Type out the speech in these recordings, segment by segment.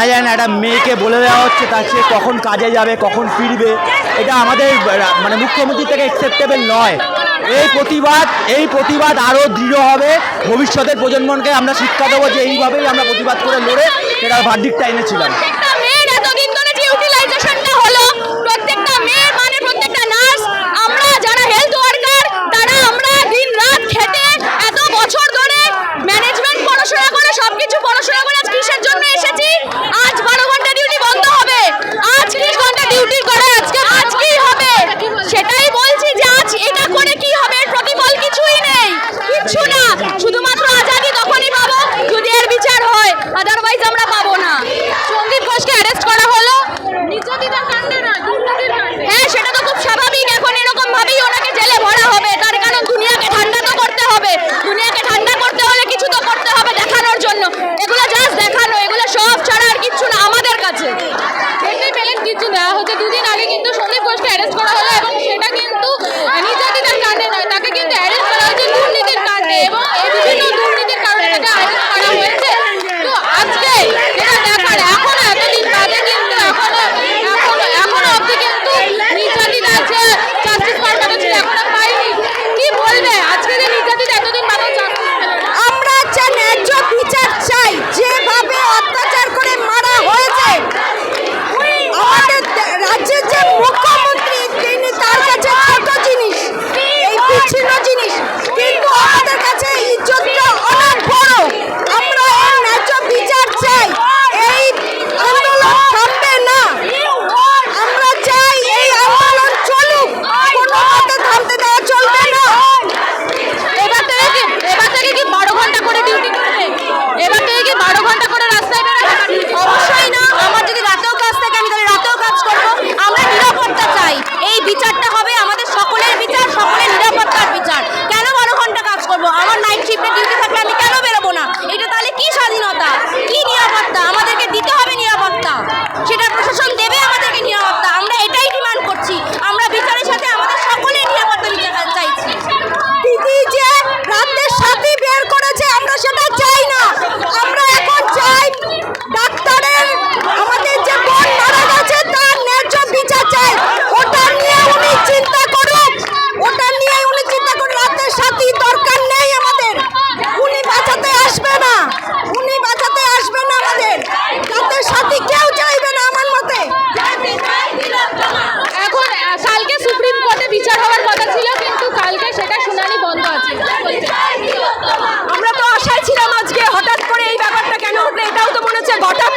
জানা যায় না, একটা মেয়েকে বলে দেওয়া হচ্ছে, তার সে কখন কাজে যাবে, কখন ফিরবে, এটা আমাদের মানে মুখ্যমন্ত্রী থেকে অ্যাকসেপ্টেবল নয়। এই প্রতিবাদ এই প্রতিবাদ আরও দৃঢ় হবে। ভবিষ্যতের প্রজন্মকে আমরা শিক্ষা দেবো যে এইভাবেই আমরা প্রতিবাদ করে লড়ে এটা ভার্ডিকটা এনেছিলাম। got a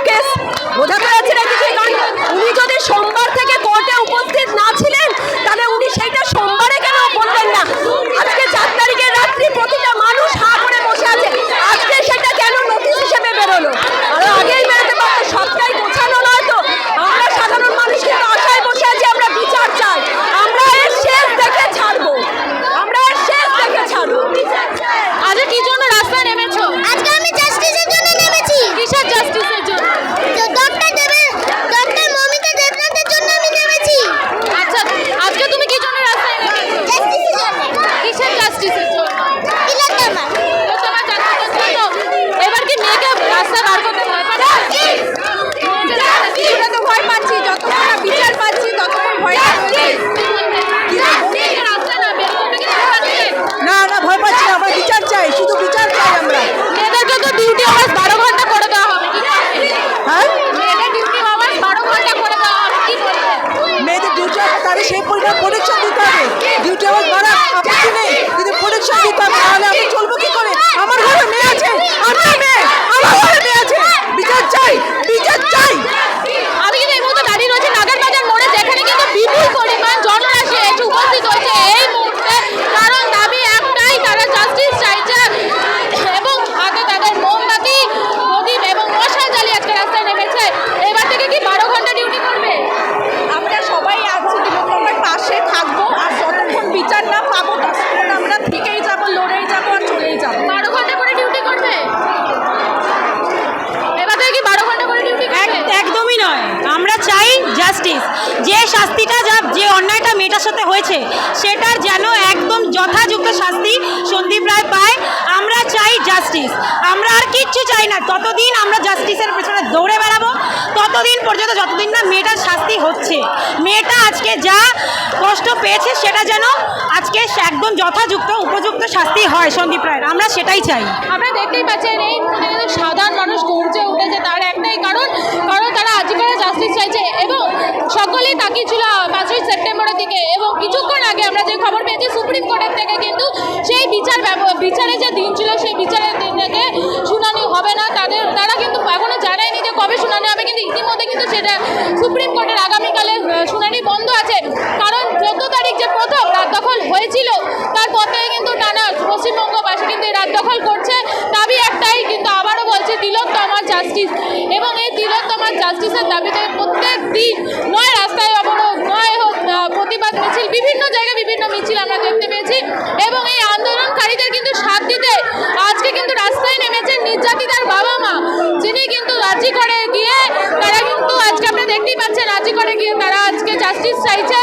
জাস্টিস যে শাস্তিটা যা, যে অন্যায়টা মেয়েটার সাথে হয়েছে, সেটার যেন একদম যথাযুক্ত শাস্তি সন্দীপ রায় পায়। আমরা চাই জাস্টিস আমরা আর কিচ্ছু চাই না। ততদিন আমরা জাস্টিসের পেছনে দৌড়ে বেড়াবো। ততদিন পর্যন্ত যতদিন না মেয়েটার শাস্তি হচ্ছে, মেয়েটা আজকে যা কষ্ট পেয়েছে, সেটা যেন আজকে একদম যথাযুক্ত, উপযুক্ত শাস্তি হয় সন্দীপ রায়ের। আমরা সেটাই চাই। আমরা দেখতেই পাচ্ছেন, এই সাধারণ মানুষ গর্জে উঠেছে, তার একটাই কারণ কারণ তারা আজীবনে জাস্টিস চাইছে এবং সকলেই তাকিয়েছিল পাঁচই সেপ্টেম্বরের দিকে এবং কিছুক্ষণ আগে আমরা যে খবর পেয়েছি সুপ্রিম কোর্টের থেকে কিন্তু সেই বিচার বিচারে যে দিন ছিল, সেই বিচারের দিন থেকে শুনানি হবে না। তাদের, তারা কিন্তু এখনও জানায়নি যে কবে শুনানি হবে, কিন্তু ইতিমধ্যে কিন্তু সেটা সুপ্রিম কোর্টের আগামীকালে শুনানি বন্ধ আছে। কারণ চোদ্দ তারিখ যে প্রথম রাত দখল হয়েছিল তারপর থেকে কিন্তু নানা পশ্চিমবঙ্গবাসী কিন্তু রাত দখল করছে। দাবি একটাই, কিন্তু আবারও বলছি তিলোত্তমা জাস্টিস এবং এই তিলোত্তমা জাস্টিসের দাবিতে প্রত্যেক মিছিল আমরা দেখতে পেয়েছি এবং এই আন্দোলনকারীদের কিন্তু সাথ দিতে আজকে কিন্তু রাস্তায় নেমেছেন নির্যাতিতার বাবা মা যিনি কিন্তু রাজি করে গিয়ে তারা কিন্তু আজকে আপনারা দেখতেই পাচ্ছেন রাজি করে গিয়ে তারা আজকে জাস্টিস চাইছে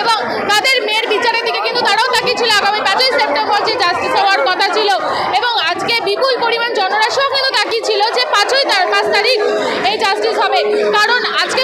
এবং তাদের মেয়ের বিচারের দিকে কিন্তু তারাও তাকিয়েছিল। আগামী পাঁচই সেপ্টেম্বর যে জাস্টিস হওয়ার কথা ছিল এবং আজকে বিপুল পরিমাণ জনরাশিও কিন্তু তাকিয়েছিল যে পাঁচই তার পাঁচ তারিখ এই জাস্টিস হবে। কারণ আজকে